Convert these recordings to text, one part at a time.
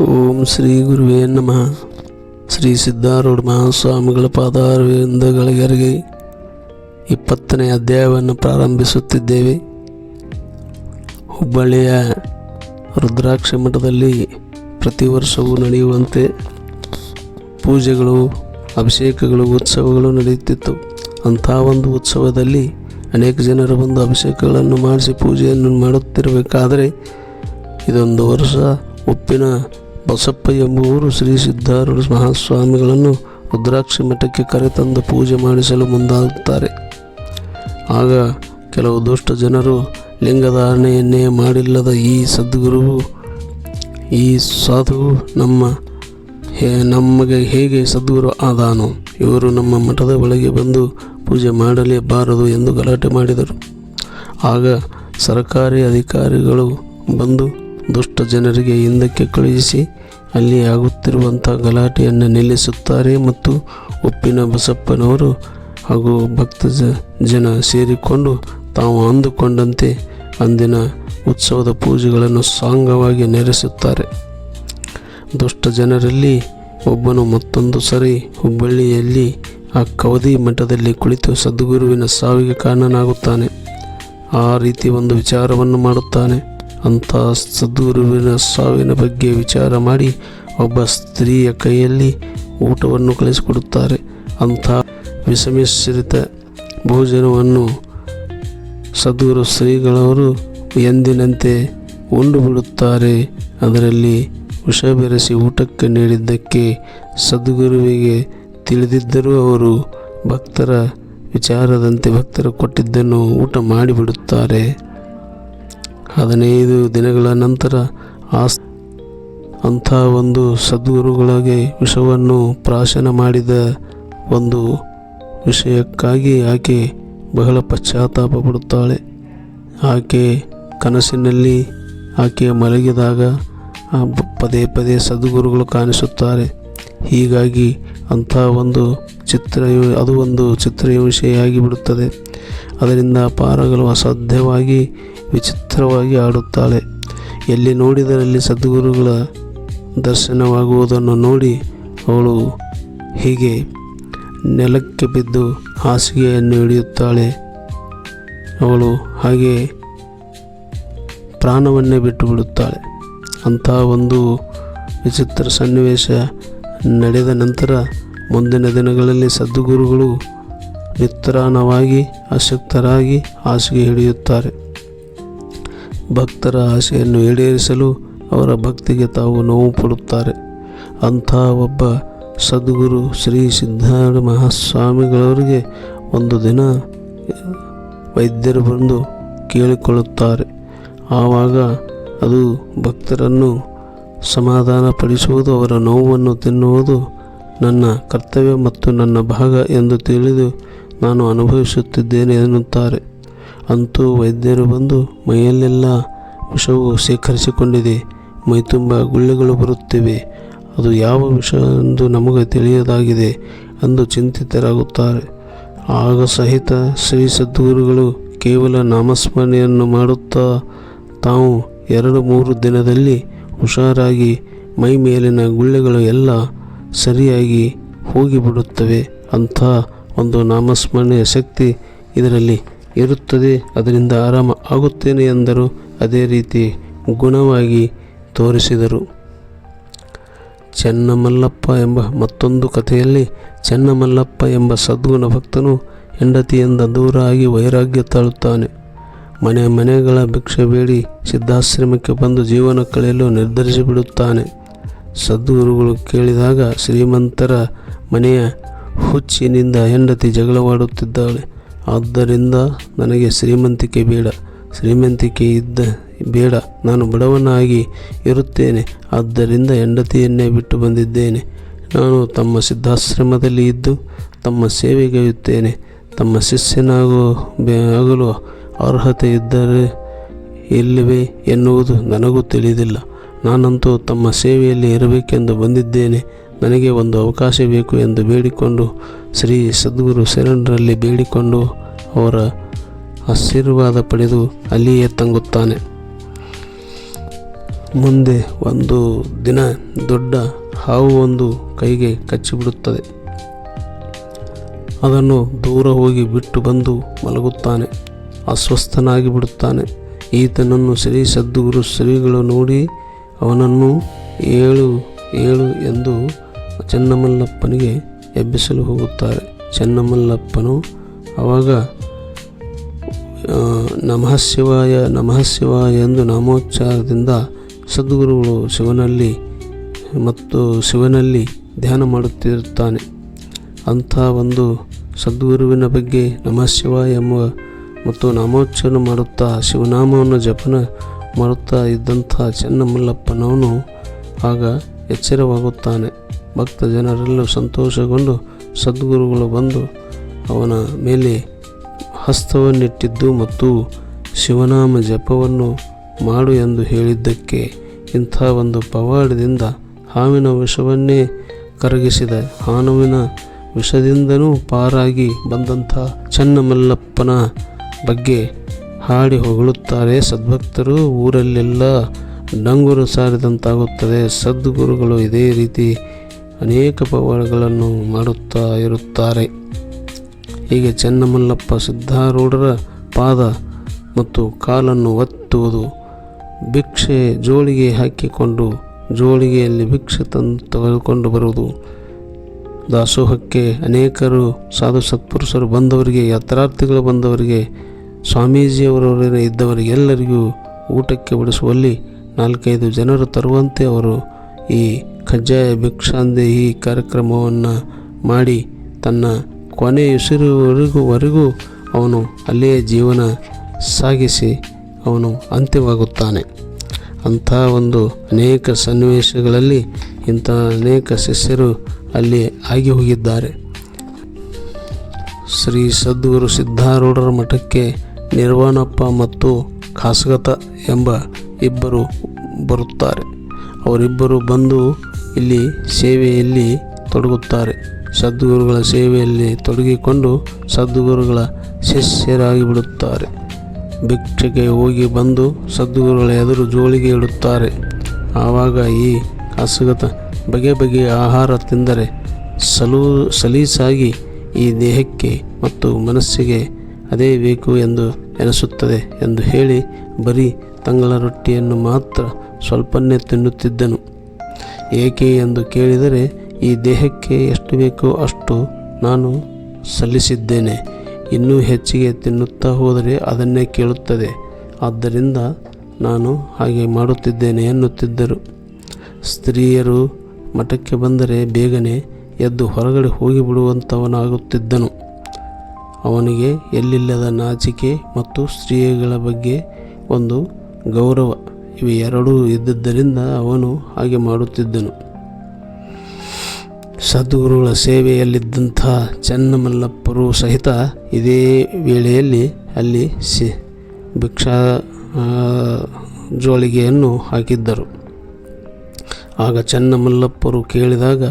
ಓಂ ಶ್ರೀ ಗುರುವೇ ನಮಃ. ಶ್ರೀ ಸಿದ್ಧಾರೂಢ ಮಹಾಸ್ವಾಮಿಗಳ ಪಾದಾರವಿಂದಗಳಿಗೆ ಇಪ್ಪತ್ತನೇ ಅಧ್ಯಾಯವನ್ನು ಪ್ರಾರಂಭಿಸುತ್ತಿದ್ದೇವೆ. ಹುಬ್ಬಳ್ಳಿಯ ರುದ್ರಾಕ್ಷ ಮಠದಲ್ಲಿ ಪ್ರತಿ ವರ್ಷವೂ ನಡೆಯುವಂತೆ ಪೂಜೆಗಳು, ಅಭಿಷೇಕಗಳು, ಉತ್ಸವಗಳು ನಡೆಯುತ್ತಿತ್ತು. ಅಂಥ ಒಂದು ಉತ್ಸವದಲ್ಲಿ ಅನೇಕ ಜನರು ಬಂದು ಅಭಿಷೇಕಗಳನ್ನು ಮಾಡಿಸಿ ಪೂಜೆಯನ್ನು ಮಾಡುತ್ತಿರಬೇಕಾದರೆ ಇದೊಂದು ವರ್ಷ ಉಪ್ಪಿನ ಬಸಪ್ಪ ಎಂಬುವರು ಶ್ರೀ ಸಿದ್ಧಾರೂಢ ಮಹಾಸ್ವಾಮಿಗಳನ್ನು ರುದ್ರಾಕ್ಷಿ ಮಠಕ್ಕೆ ಕರೆತಂದು ಪೂಜೆ ಮಾಡಿಸಲು ಮುಂದಾಗುತ್ತಾರೆ. ಆಗ ಕೆಲವು ದುಷ್ಟ ಜನರು ಲಿಂಗಧಾರಣೆಯನ್ನೇ ಮಾಡಿಲ್ಲದ ಈ ಸದ್ಗುರುವು, ಈ ಸಾಧುವು ನಮ್ಮ ಹೇ, ನಮಗೆ ಹೇಗೆ ಸದ್ಗುರು ಆದಾನು, ಇವರು ನಮ್ಮ ಮಠದ ಒಳಗೆ ಬಂದು ಪೂಜೆ ಮಾಡಲೇಬಾರದು ಎಂದು ಗಲಾಟೆ ಮಾಡಿದರು. ಆಗ ಸರ್ಕಾರಿ ಅಧಿಕಾರಿಗಳು ಬಂದು ದುಷ್ಟ ಜನರಿಗೆ ಹಿಂದಕ್ಕೆ ಕಳುಹಿಸಿ ಅಲ್ಲಿ ಆಗುತ್ತಿರುವಂಥ ಗಲಾಟೆಯನ್ನು ನಿಲ್ಲಿಸುತ್ತಾರೆ ಮತ್ತು ಉಪ್ಪಿನ ಬಸಪ್ಪನವರು ಹಾಗೂ ಭಕ್ತ ಜನ ಸೇರಿಕೊಂಡು ತಾವು ಅಂದುಕೊಂಡಂತೆ ಅಂದಿನ ಉತ್ಸವದ ಪೂಜೆಗಳನ್ನು ಸಾಂಗವಾಗಿ ನೆರೆಸುತ್ತಾರೆ. ದುಷ್ಟ ಜನರಲ್ಲಿ ಒಬ್ಬನು ಮತ್ತೊಂದು ಸರಿ ಹುಬ್ಬಳ್ಳಿಯಲ್ಲಿ ಆ ಕವದಿ ಮಠದಲ್ಲಿ ಕುಳಿತು ಸದ್ಗುರುವಿನ ಸಾವಿಗೆ ಕಾರಣನಾಗುತ್ತಾನೆ. ಆ ರೀತಿ ಒಂದು ವಿಚಾರವನ್ನು ಮಾಡುತ್ತಾನೆ. ಅಂಥ ಸದ್ಗುರುವಿನ ಸಾವಿನ ಬಗ್ಗೆ ವಿಚಾರ ಮಾಡಿ ಒಬ್ಬ ಸ್ತ್ರೀಯ ಕೈಯಲ್ಲಿ ಊಟವನ್ನು ಕಳಿಸಿಕೊಡುತ್ತಾರೆ ಅಂಥ ವಿಷಮಿಶ್ರಿತ ಭೋಜನವನ್ನು ಸದ್ಗುರು ಶ್ರೀಗಳವರು ಎಂದಿನಂತೆ ಉಂಡು ಬಿಡುತ್ತಾರೆ ಅದರಲ್ಲಿ ವಿಷ ಬೆರೆಸಿ ಊಟಕ್ಕೆ ನೀಡಿದ್ದಕ್ಕೆ ಸದ್ಗುರುವಿಗೆ ತಿಳಿದಿದ್ದರೂ ಅವರು ಭಕ್ತರ ವಿಚಾರದಂತೆ ಭಕ್ತರು ಕೊಟ್ಟಿದ್ದನ್ನು ಊಟ ಮಾಡಿಬಿಡುತ್ತಾರೆ. ಹದಿನೈದು ದಿನಗಳ ನಂತರ ಆ ಅಂಥ ಒಂದು ಸದ್ಗುರುಗಳಿಗೆ ವಿಷವನ್ನು ಪ್ರಾಶನ ಮಾಡಿದ ಒಂದು ವಿಷಯಕ್ಕಾಗಿ ಆಕೆ ಬಹಳ ಪಶ್ಚಾತ್ತಾಪ ಪಡುತ್ತಾಳೆ. ಆಕೆ ಕನಸಿನಲ್ಲಿ ಆಕೆ ಮಲಗಿದಾಗ ಪದೇ ಪದೇ ಸದ್ಗುರುಗಳು ಕಾಣಿಸುತ್ತಾರೆ. ಹೀಗಾಗಿ ಅಂಥ ಒಂದು ಚಿತ್ರ ಅದು ಒಂದು ಚಿತ್ರಹಿಂಸೆಯಾಗಿ ಬಿಡುತ್ತದೆ ಅದರಿಂದ ಪಾರಾಗಲು ಅಸಾಧ್ಯವಾಗಿ, ವಿಚಿತ್ರವಾಗಿ ಆಡುತ್ತಾಳೆ. ಎಲ್ಲಿ ನೋಡಿದರಲ್ಲಿ ಸದ್ಗುರುಗಳ ದರ್ಶನವಾಗುವುದನ್ನು ನೋಡಿ ಅವಳು ಹೀಗೆ ನೆಲಕ್ಕೆ ಬಿದ್ದು ಹಾಸಿಗೆಯನ್ನು ಹಿಡಿಯುತ್ತಾಳೆ. ಅವಳು ಹಾಗೆ ಪ್ರಾಣವನ್ನೇ ಬಿಟ್ಟು ಬಿಡುತ್ತಾಳೆ ಅಂಥ ಒಂದು ವಿಚಿತ್ರ ಸನ್ನಿವೇಶ ನಡೆದ ನಂತರ ಮುಂದಿನ ದಿನಗಳಲ್ಲಿ ಸದ್ಗುರುಗಳು ನಿತ್ರಾಣವಾಗಿ ಅಶಕ್ತರಾಗಿ ಹಾಸಿಗೆ ಹಿಡಿಯುತ್ತಾರೆ. ಭಕ್ತರ ಆಸೆಯನ್ನು ಈಡೇರಿಸಲು ಅವರ ಭಕ್ತಿಗೆ ತಾವು ನೋವು ಪಡುತ್ತಾರೆ ಅಂಥ ಒಬ್ಬ ಸದ್ಗುರು ಶ್ರೀ ಸಿದ್ಧಾರ್ಥ ಮಹಾಸ್ವಾಮಿಗಳವರಿಗೆ ಒಂದು ದಿನ ವೈದ್ಯರು ಬಂದು ಕೇಳಿಕೊಳ್ಳುತ್ತಾರೆ. ಆವಾಗ ಅದು ಭಕ್ತರನ್ನು ಸಮಾಧಾನಪಡಿಸುವುದು, ಅವರ ನೋವನ್ನು ತಿನ್ನುವುದು ನನ್ನ ಕರ್ತವ್ಯ ಮತ್ತು ನನ್ನ ಭಾಗ ಎಂದು ತಿಳಿದು ನಾನು ಅನುಭವಿಸುತ್ತಿದ್ದೇನೆ ಎನ್ನುತ್ತಾರೆ. ಅಂತೂ ವೈದ್ಯರು ಬಂದು ಮೈಯಲ್ಲೆಲ್ಲ ವಿಷವು ಶೇಖರಿಸಿಕೊಂಡಿದೆ. ಮೈತುಂಬ ಗುಳ್ಳೆಗಳು ಬರುತ್ತಿವೆ. ಅದು ಯಾವ ವಿಷ ಎಂದು ನಮಗೆ ತಿಳಿಯದಾಗಿದೆ ಎಂದು ಚಿಂತಿತರಾಗುತ್ತಾರೆ. ಆಗ ಸಹಿತ ಶ್ರೀ ಸದ್ಗುರುಗಳು ಕೇವಲ ನಾಮಸ್ಮರಣೆಯನ್ನು ಮಾಡುತ್ತಾ ತಾವು ಎರಡು ಮೂರು ದಿನದಲ್ಲಿ ಹುಷಾರಾಗಿ ಮೈ ಮೇಲಿನ ಗುಳ್ಳೆಗಳು ಎಲ್ಲ ಸರಿಯಾಗಿ ಹೋಗಿಬಿಡುತ್ತವೆ ಅಂಥ ಒಂದು ನಾಮಸ್ಮರಣೆಯ ಶಕ್ತಿ ಇದರಲ್ಲಿ ಇರುತ್ತದೆ. ಅದರಿಂದ ಆರಾಮ ಆಗುತ್ತೇನೆ ಎಂದರು. ಅದೇ ರೀತಿ ಗುಣವಾಗಿ ತೋರಿಸಿದರು. ಚೆನ್ನಮಲ್ಲಪ್ಪ ಎಂಬ ಮತ್ತೊಂದು ಕಥೆಯಲ್ಲಿ ಚೆನ್ನಮಲ್ಲಪ್ಪ ಎಂಬ ಸದ್ಗುಣ ಭಕ್ತನು ಹೆಂಡತಿಯಿಂದ ದೂರ ಆಗಿ ವೈರಾಗ್ಯ ತಾಳುತ್ತಾನೆ. ಮನೆ ಮನೆಗಳ ಭಿಕ್ಷೆ ಬೇಡಿ ಸಿದ್ಧಾಶ್ರಮಕ್ಕೆ ಬಂದು ಜೀವನ ಕಳೆಯಲು ನಿರ್ಧರಿಸಿಬಿಡುತ್ತಾನೆ. ಸದ್ಗುರುಗಳು ಕೇಳಿದಾಗ ಶ್ರೀಮಂತರ ಮನೆಯ ಹುಚ್ಚಿನಿಂದ ಹೆಂಡತಿ ಜಗಳವಾಡುತ್ತಿದ್ದಾಳೆ. ಆದ್ದರಿಂದ ನನಗೆ ಶ್ರೀಮಂತಿಕೆ ಬೇಡ. ಶ್ರೀಮಂತಿಕೆ ಇದ್ದ ಬೇಡ. ನಾನು ಬಡವನಾಗಿ ಇರುತ್ತೇನೆ. ಆದ್ದರಿಂದ ಹೆಂಡತಿಯನ್ನೇ ಬಿಟ್ಟು ಬಂದಿದ್ದೇನೆ. ನಾನು ತಮ್ಮ ಸಿದ್ಧಾಶ್ರಮದಲ್ಲಿ ಇದ್ದು ತಮ್ಮ ಸೇವೆಗೈಯುತ್ತೇನೆ ತಮ್ಮ ಶಿಷ್ಯನಾಗೋ ಆಗಲು ಅರ್ಹತೆ ಇದ್ದರೆ ಇಲ್ಲವೇ ಎನ್ನುವುದು ನನಗೂ ತಿಳಿದಿಲ್ಲ. ನಾನಂತೂ ತಮ್ಮ ಸೇವೆಯಲ್ಲಿ ಇರಬೇಕೆಂದು ಬಂದಿದ್ದೇನೆ. ನನಗೆ ಒಂದು ಅವಕಾಶ ಬೇಕು ಎಂದು ಬೇಡಿಕೊಂಡು ಶ್ರೀ ಸದ್ಗುರು ಶರಣರಲ್ಲಿ ಬೇಡಿಕೊಂಡು ಅವರ ಆಶೀರ್ವಾದ ಪಡೆದು ಅಲ್ಲಿಯೇ ತಂಗುತ್ತಾನೆ. ಮುಂದೆ ಒಂದು ದಿನ ದೊಡ್ಡ ಹಾವು ಒಂದು ಕೈಗೆ ಕಚ್ಚಿಬಿಡುತ್ತದೆ. ಅದನ್ನು ದೂರ ಹೋಗಿ ಬಿಟ್ಟು ಬಂದು ಮಲಗುತ್ತಾನೆ. ಅಸ್ವಸ್ಥನಾಗಿ ಬಿಡುತ್ತಾನೆ. ಈತನನ್ನು ಶ್ರೀ ಸದ್ಗುರು ಶ್ರೀಗಳು ನೋಡಿ ಅವನನ್ನು ಏಳು ಏಳು ಎಂದು ಚೆನ್ನಮಲ್ಲಪ್ಪನಿಗೆ ಎಬ್ಬಿಸಲು ಹೋಗುತ್ತಾರೆ. ಚೆನ್ನಮಲ್ಲಪ್ಪನು ಆವಾಗ ನಮಃ ಶಿವಾಯ ನಮಃ ಶಿವಾಯ ಎಂದು ನಾಮೋಚ್ಚಾರದಿಂದ ಸದ್ಗುರುಗಳು ಶಿವನಲ್ಲಿ ಮತ್ತು ಶಿವನಲ್ಲಿ ಧ್ಯಾನ ಮಾಡುತ್ತಿರುತ್ತಾನೆ. ಅಂಥ ಒಂದು ಸದ್ಗುರುವಿನ ಬಗ್ಗೆ ನಮಃ ಶಿವಾಯ ಎಂಬ ಮತ್ತು ನಾಮೋಚ್ಚಾರ ಮಾಡುತ್ತಾ ಶಿವನಾಮವನ್ನು ಜಪನ ಮಾಡುತ್ತಾ ಇದ್ದಂಥ ಚೆನ್ನಮಲ್ಲಪ್ಪನವನು ಆಗ ಎಚ್ಚರವಾಗುತ್ತಾನೆ. ಭಕ್ತ ಜನರೆಲ್ಲೂ ಸಂತೋಷಗೊಂಡು ಸದ್ಗುರುಗಳು ಬಂದು ಅವನ ಮೇಲೆ ಹಸ್ತವನ್ನಿಟ್ಟಿದ್ದು ಮತ್ತು ಶಿವನಾಮ ಜಪವನ್ನು ಮಾಡು ಎಂದು ಹೇಳಿದ್ದಕ್ಕೆ ಇಂಥ ಒಂದು ಪವಾಡದಿಂದ ಹಾವಿನ ವಿಷವನ್ನೇ ಕರಗಿಸಿದ ಹಾನುವಿನ ವಿಷದಿಂದನೂ ಪಾರಾಗಿ ಬಂದಂಥ ಚೆನ್ನಮಲ್ಲಪ್ಪನ ಬಗ್ಗೆ ಹಾಡಿ ಹೊಗಳುತ್ತಾರೆ ಸದ್ಭಕ್ತರು. ಊರಲ್ಲೆಲ್ಲ ಡಂಗುರು ಸಾರಿದಂತಾಗುತ್ತದೆ. ಸದ್ಗುರುಗಳು ಇದೇ ರೀತಿ ಅನೇಕ ಪವಾಡಗಳನ್ನು ಮಾಡುತ್ತಾ ಇರುತ್ತಾರೆ. ಹೀಗೆ ಚೆನ್ನಮಲ್ಲಪ್ಪ ಸಿದ್ಧಾರೂಢರ ಪಾದ ಮತ್ತು ಕಾಲನ್ನು ಒತ್ತುವುದು ಭಿಕ್ಷೆ ಜೋಳಿಗೆ ಹಾಕಿಕೊಂಡು ಜೋಳಿಗೆಯಲ್ಲಿ ಭಿಕ್ಷೆ ತಂದು ತೆಗೆದುಕೊಂಡು ಬರುವುದು. ದಾಸೋಹಕ್ಕೆ ಅನೇಕರು ಸಾಧು ಸತ್ಪುರುಷರು ಬಂದವರಿಗೆ, ಯಾತ್ರಾರ್ಥಿಗಳು ಬಂದವರಿಗೆ, ಸ್ವಾಮೀಜಿಯವರವರ ಇದ್ದವರಿಗೆಲ್ಲರಿಗೂ ಊಟಕ್ಕೆ ಬಡಿಸುವಲ್ಲಿ ನಾಲ್ಕೈದು ಜನರು ತರುವಂತೆ ಅವರು ಈ ಕಜ್ಜಾಯ ಈ ಕಾರ್ಯಕ್ರಮವನ್ನು ಮಾಡಿ ತನ್ನ ಕೊನೆಯುಸಿರುವರೆಗೂ ವರೆಗೂ ಅವನು ಅಲ್ಲಿಯೇ ಜೀವನ ಸಾಗಿಸಿ ಅವನು ಅಂತ್ಯವಾಗುತ್ತಾನೆ. ಅಂಥ ಒಂದು ಅನೇಕ ಸನ್ನಿವೇಶಗಳಲ್ಲಿ ಇಂಥ ಅನೇಕ ಶಿಷ್ಯರು ಅಲ್ಲಿ ಆಗಿ ಹೋಗಿದ್ದಾರೆ. ಶ್ರೀ ಸದ್ಗುರು ಸಿದ್ಧಾರೂಢರ ಮಠಕ್ಕೆ ನಿರ್ವಾಣಪ್ಪ ಮತ್ತು ಖಾಸಗತ ಎಂಬ ಇಬ್ಬರು ಬರುತ್ತಾರೆ. ಅವರಿಬ್ಬರು ಬಂದು ಇಲ್ಲಿ ಸೇವೆಯಲ್ಲಿ ತೊಡಗುತ್ತಾರೆ. ಸದ್ಗುರುಗಳ ಸೇವೆಯಲ್ಲಿ ತೊಡಗಿಕೊಂಡು ಸದ್ಗುರುಗಳ ಶಿಷ್ಯರಾಗಿ ಬಿಡುತ್ತಾರೆ. ಭಿಕ್ಷೆಗೆ ಹೋಗಿ ಬಂದು ಸದ್ಗುರುಗಳ ಎದುರು ಜೋಳಿಗೆ ಇಡುತ್ತಾರೆ. ಆವಾಗ ಈ ಅಸುಗತ ಬಗೆ ಬಗೆಯ ಆಹಾರ ತಿಂದರೆ ಸಲೂ ಸಲೀಸಾಗಿ ಈ ದೇಹಕ್ಕೆ ಮತ್ತು ಮನಸ್ಸಿಗೆ ಅದೇ ಬೇಕು ಎಂದು ಎನಿಸುತ್ತದೆ ಎಂದು ಹೇಳಿ ಬರೀ ತಂಗಳ ರೊಟ್ಟಿಯನ್ನು ಮಾತ್ರ ಸ್ವಲ್ಪನೇ ತಿನ್ನುತ್ತಿದ್ದನು. ಏಕೆ ಎಂದು ಕೇಳಿದರೆ, ಈ ದೇಹಕ್ಕೆ ಎಷ್ಟು ಬೇಕೋ ಅಷ್ಟು ನಾನು ಸಲ್ಲಿಸಿದ್ದೇನೆ. ಇನ್ನೂ ಹೆಚ್ಚಿಗೆ ತಿನ್ನುತ್ತಾ ಹೋದರೆ ಅದನ್ನೇ ಕೇಳುತ್ತದೆ. ಆದ್ದರಿಂದ ನಾನು ಹಾಗೆ ಮಾಡುತ್ತಿದ್ದೇನೆ ಎನ್ನುತ್ತಿದ್ದರು. ಸ್ತ್ರೀಯರು ಮಠಕ್ಕೆ ಬಂದರೆ ಬೇಗನೆ ಎದ್ದು ಹೊರಗಡೆ ಹೋಗಿಬಿಡುವಂಥವನಾಗುತ್ತಿದ್ದನು. ಅವನಿಗೆ ಎಲ್ಲಿಲ್ಲದ ನಾಚಿಕೆ ಮತ್ತು ಸ್ತ್ರೀಯಗಳ ಬಗ್ಗೆ ಒಂದು ಗೌರವ. ಇವು ಎರಡೂ ಅವನು ಹಾಗೆ ಮಾಡುತ್ತಿದ್ದನು. ಸದ್ಗುರುಗಳ ಸೇವೆಯಲ್ಲಿದ್ದಂಥ ಚೆನ್ನಮಲ್ಲಪ್ಪರು ಸಹಿತ ಇದೇ ವೇಳೆಯಲ್ಲಿ ಅಲ್ಲಿ ಸಿ ಭಿಕ್ಷಾ ಜೋಳಿಗೆಯನ್ನು ಹಾಕಿದ್ದರು. ಆಗ ಚೆನ್ನಮಲ್ಲಪ್ಪರು ಕೇಳಿದಾಗ,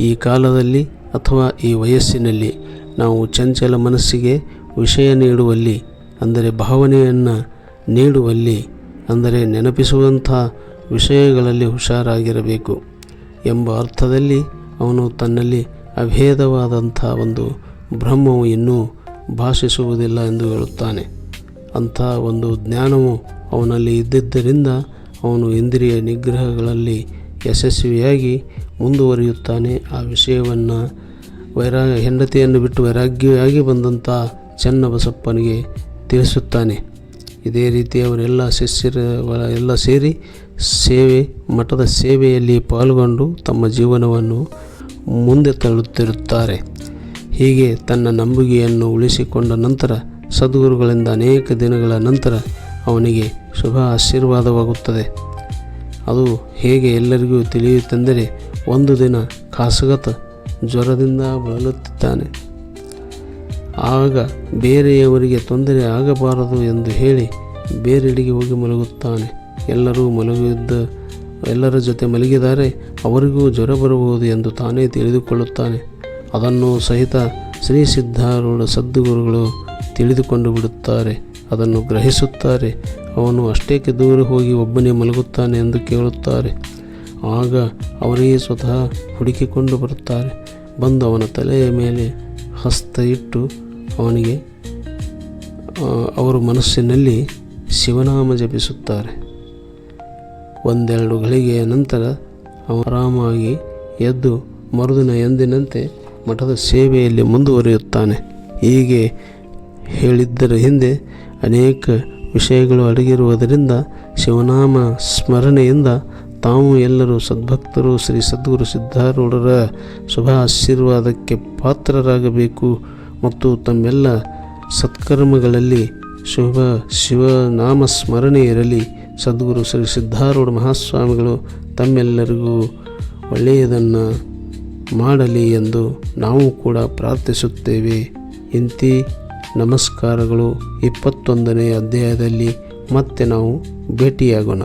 ಈ ಕಾಲದಲ್ಲಿ ಅಥವಾ ಈ ವಯಸ್ಸಿನಲ್ಲಿ ನಾವು ಚಂಚಲ ಮನಸ್ಸಿಗೆ ವಿಷಯ ನೀಡುವಲ್ಲಿ, ಅಂದರೆ ಭಾವನೆಯನ್ನು ನೀಡುವಲ್ಲಿ ಅಂದರೆ ನೆನಪಿಸುವಂಥ ವಿಷಯಗಳಲ್ಲಿ ಹುಷಾರಾಗಿರಬೇಕು ಎಂಬ ಅರ್ಥದಲ್ಲಿ ಅವನು ತನ್ನಲ್ಲಿ ಅಭೇದವಾದಂಥ ಒಂದು ಬ್ರಹ್ಮವು ಇನ್ನೂ ಭಾಷಿಸುವುದಿಲ್ಲ ಎಂದು ಹೇಳುತ್ತಾನೆ. ಅಂಥ ಒಂದು ಜ್ಞಾನವು ಅವನಲ್ಲಿ ಇದ್ದಿದ್ದರಿಂದ ಅವನು ಇಂದ್ರಿಯ ನಿಗ್ರಹಗಳಲ್ಲಿ ಯಶಸ್ವಿಯಾಗಿ ಮುಂದುವರಿಯುತ್ತಾನೆ. ಆ ವಿಷಯವನ್ನು ವೈರಾ, ಹೆಂಡತಿಯನ್ನು ಬಿಟ್ಟು ವೈರಾಗ್ಯವಾಗಿ ಬಂದಂಥ ಚೆನ್ನಬಸಪ್ಪನಿಗೆ ತಿಳಿಸುತ್ತಾನೆ. ಇದೇ ರೀತಿ ಅವರೆಲ್ಲ ಶಿಷ್ಯರ ಎಲ್ಲ ಸೇರಿ ಸೇವೆ, ಮಠದ ಸೇವೆಯಲ್ಲಿ ಪಾಲ್ಗೊಂಡು ತಮ್ಮ ಜೀವನವನ್ನು ಮುಂದೆ ತಳ್ಳುತ್ತಿರುತ್ತಾರೆ. ಹೀಗೆ ತನ್ನ ನಂಬಿಕೆಯನ್ನು ಉಳಿಸಿಕೊಂಡ ನಂತರ ಸದ್ಗುರುಗಳಿಂದ ಅನೇಕ ದಿನಗಳ ನಂತರ ಅವನಿಗೆ ಶುಭ ಆಶೀರ್ವಾದವಾಗುತ್ತದೆ. ಅದು ಹೇಗೆ ಎಲ್ಲರಿಗೂ ತಿಳಿಯುತ್ತೆಂದರೆ ಒಂದು ದಿನ ಖಾಸಗತ ಜ್ವರದಿಂದ ಬಳಲುತ್ತಿದ್ದಾನೆ. ಆಗ ಬೇರೆಯವರಿಗೆ ತೊಂದರೆ ಆಗಬಾರದು ಎಂದು ಹೇಳಿ ಬೇರೆಡೆಗೆ ಹೋಗಿ ಮಲಗುತ್ತಾನೆ. ಎಲ್ಲರೂ ಮಲಗಿದ್ದ ಎಲ್ಲರ ಜೊತೆ ಮಲಗಿದರೆ ಅವರಿಗೂ ಜ್ವರ ಬರಬಹುದು ಎಂದು ತಾನೇ ತಿಳಿದುಕೊಳ್ಳುತ್ತಾನೆ. ಅದನ್ನು ಸಹಿತ ಶ್ರೀ ಸಿದ್ಧಾರೂಢ ಸದ್ಗುರುಗಳು ತಿಳಿದುಕೊಂಡು ಬಿಡುತ್ತಾರೆ, ಅದನ್ನು ಗ್ರಹಿಸುತ್ತಾರೆ. ಅವನು ಅಷ್ಟೇಕೆ ದೂರ ಹೋಗಿ ಒಬ್ಬನೇ ಮಲಗುತ್ತಾನೆ ಎಂದು ಕೇಳುತ್ತಾರೆ. ಆಗ ಅವರಿಗೆ ಸ್ವತಃ ಹುಡುಕಿಕೊಂಡು ಬರುತ್ತಾರೆ. ಬಂದು ಅವನ ತಲೆಯ ಮೇಲೆ ಹಸ್ತ ಇಟ್ಟು ಅವನಿಗೆ ಅವರು ಮನಸ್ಸಿನಲ್ಲಿ ಶಿವನಾಮ ಜಪಿಸುತ್ತಾರೆ. ಒಂದೆರಡು ಗಳಿಗೆಯ ನಂತರ ಅವನು ಆರಾಮಾಗಿ ಎದ್ದು ಮರುದಿನ ಎಂದಿನಂತೆ ಮಠದ ಸೇವೆಯಲ್ಲಿ ಮುಂದುವರಿಯುತ್ತಾನೆ. ಹೀಗೆ ಹೇಳಿದ್ದರ ಹಿಂದೆ ಅನೇಕ ವಿಷಯಗಳು ಅಡಗಿರುವುದರಿಂದ ಶಿವನಾಮ ಸ್ಮರಣೆಯಿಂದ ತಾವು ಎಲ್ಲರೂ ಸದ್ಭಕ್ತರು ಶ್ರೀ ಸದ್ಗುರು ಸಿದ್ಧಾರೂಢರ ಶುಭ ಆಶೀರ್ವಾದಕ್ಕೆ ಪಾತ್ರರಾಗಬೇಕು ಮತ್ತು ತಮ್ಮೆಲ್ಲ ಸತ್ಕರ್ಮಗಳಲ್ಲಿ ಶುಭ ಶಿವನಾಮ ಸ್ಮರಣೆ ಇರಲಿ. ಸದ್ಗುರು ಶ್ರೀ ಸಿದ್ಧಾರೂಢ ಮಹಾಸ್ವಾಮಿಗಳು ತಮ್ಮೆಲ್ಲರಿಗೂ ಒಳ್ಳೆಯದನ್ನು ಮಾಡಲಿ ಎಂದು ನಾವು ಕೂಡ ಪ್ರಾರ್ಥಿಸುತ್ತೇವೆ. ಇಂತಿ ನಮಸ್ಕಾರಗಳು. ಇಪ್ಪತ್ತೊಂದನೇ ಅಧ್ಯಾಯದಲ್ಲಿ ಮತ್ತೆ ನಾವು ಭೇಟಿಯಾಗೋಣ.